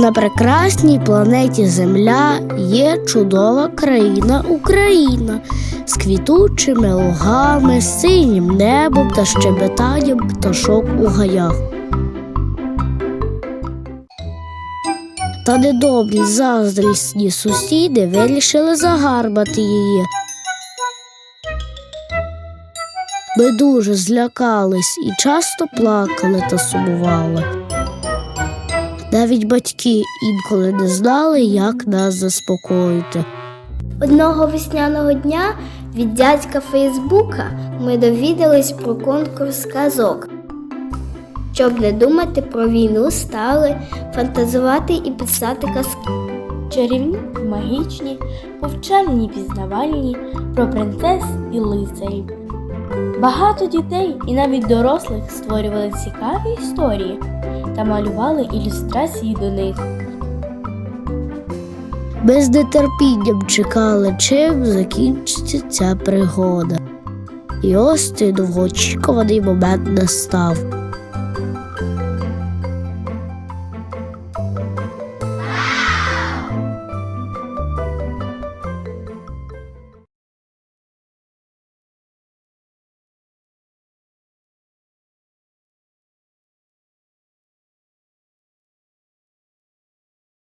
На прекрасній планеті Земля є чудова країна Україна з квітучими лугами, синім небом та щебетанням пташок у гаях. Та недобрі заздрісні сусіди вирішили загарбати її. Ми дуже злякались і часто плакали та сумували. Навіть батьки інколи не знали, як нас заспокоїти. Одного весняного дня від дядька Фейсбука ми довідались про конкурс казок. Щоб не думати про війну, стали фантазувати і писати казки. Чарівні, магічні, повчальні, пізнавальні, про принцес і лицарів. Багато дітей і навіть дорослих створювали цікаві історії та малювали ілюстрації до них. Ми з нетерпінням чекали, чим закінчиться ця пригода. І ось цей довгоочікуваний момент настав.